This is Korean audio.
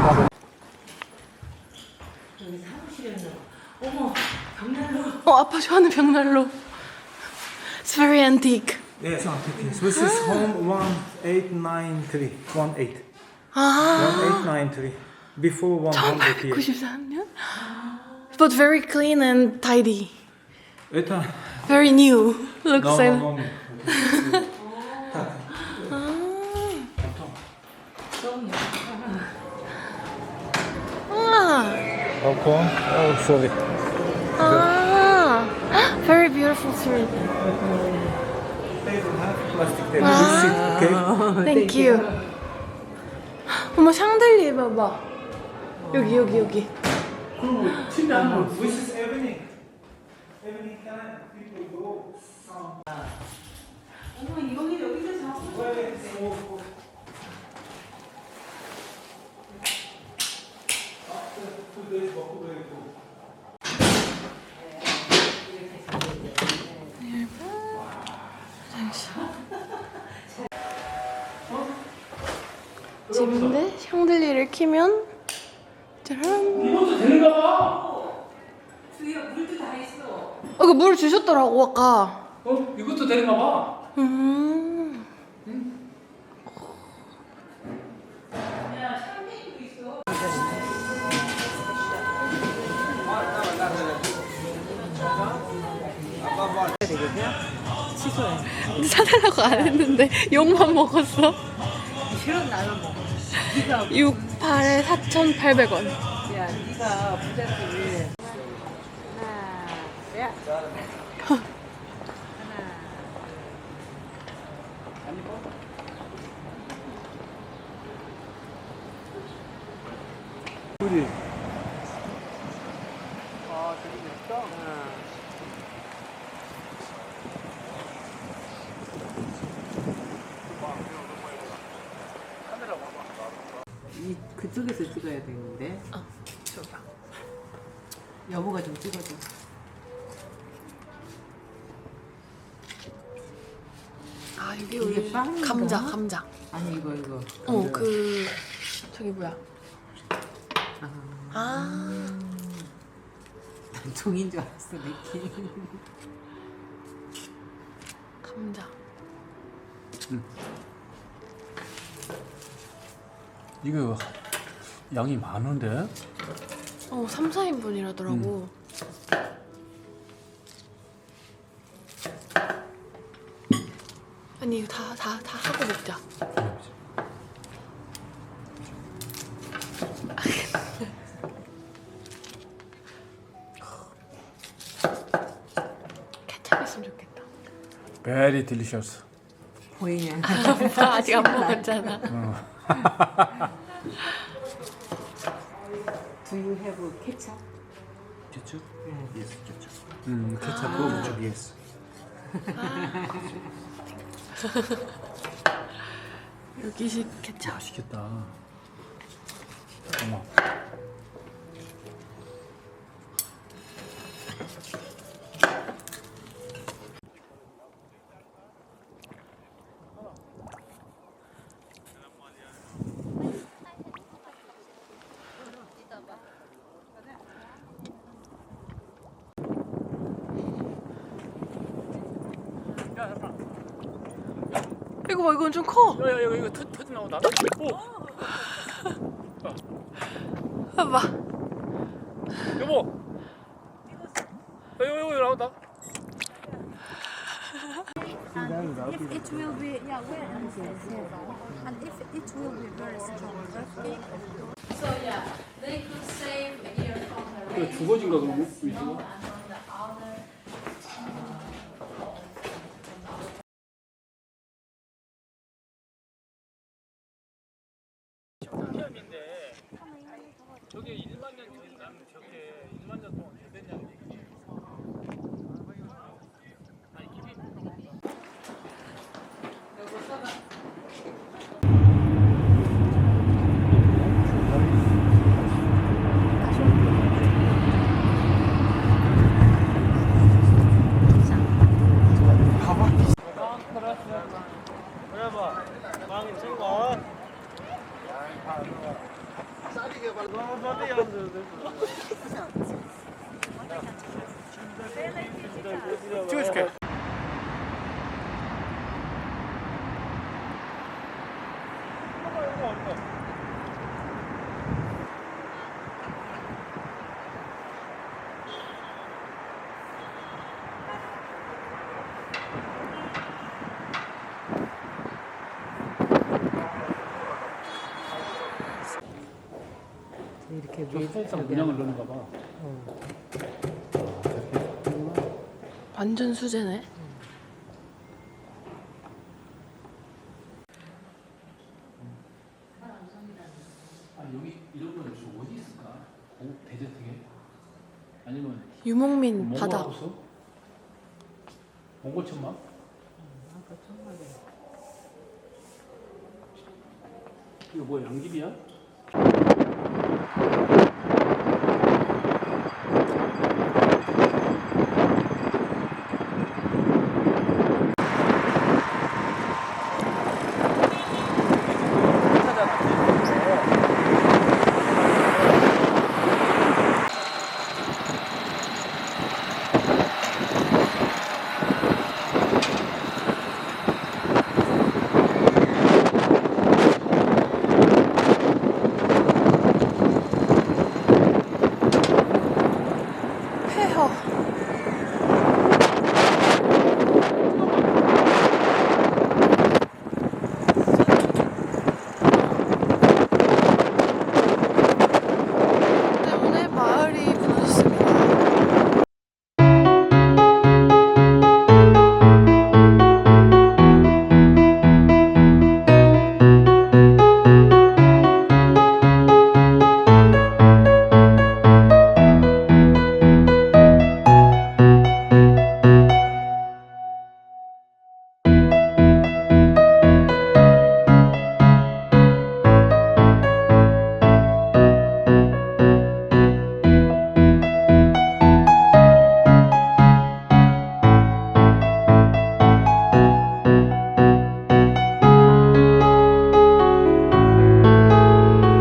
이게 봐봐. 여기 사무실이었나 봐. 어머, 벽난로. 어 아빠 좋아하는 벽난로. It's very antique. Yes, antique. This is home 1893. 18. 아 1893. Before 100 years. 1893년? But very clean and tidy. Это... Very new. Looks No, like. no, no. 아, Balkon. Oh, sorry. 아, very beautiful tree. Okay? Thank you. 어머 샹들리에 봐봐. 여기 여기 여기. This is evening. Evening time. People go. Some. 어머, 여기 여기서 자고. 집인데 샹들리를 키면 짜란. 이것도 되는가 봐. 주위에 물도 다 있어. 어, 이거 물 주셨더라고 아까. 어? 이것도 되는가 봐. 음. 야, 샴페인도 있어. 근데 사달라고 안 했는데 욕만 먹었어. 싫은 나는 뭐. 네가 6, 8에 4,800원. 야, 네가 부잣집이 하나, 야. 하나. 우리 이 그쪽에서 찍어야 되는데. 어, 저기요. 여보가 좀 찍어줘. 아, 이게 우리 빵인가? 감자, 감자. 아니 이거 이거. 어, 그 저기 뭐야? 아, 난 종인 줄 알았어 느낌. 감자. 이거 양이 많은데? 어, 3, 4인분이라더라고. 아니, 이거 다, 다, 다 하고 먹자. 케찹 있으면 좋겠다. Very delicious. 보이냐? 오빠 아직 안 먹었잖아. Do you have ketchup? 케첩? Yes, 케첩. 음, 케첩 그거 묻혀. Yes. 여기식 케찹. 맛있겠다. 어머. 이거 봐, 이건 좀 커. 야, 야, 이거 이거 터, 터지 나온다. 오, 봐봐. 여보. 야, 이거 이거 나온다. if it will be yeah where and and if it will be very strong okay So yeah, they could save here from the 이거 두 번인가 그러면 위주가? and on the other. 양념인데 저게 1만 년 전이면 저게 1만 년 동안 된 양념이지. 아니 김이 봐봐. 망 친구. 찍어줄게. 이렇게 저 저기 문양을 넣는가 봐. 완전 수제네. 아 여기 이런 거는 좀 어디 있을까? 오 대저택에? 아니면 유목민 몽골 바다. 하우스? 몽골 천막? 이거 뭐야 양귀비야?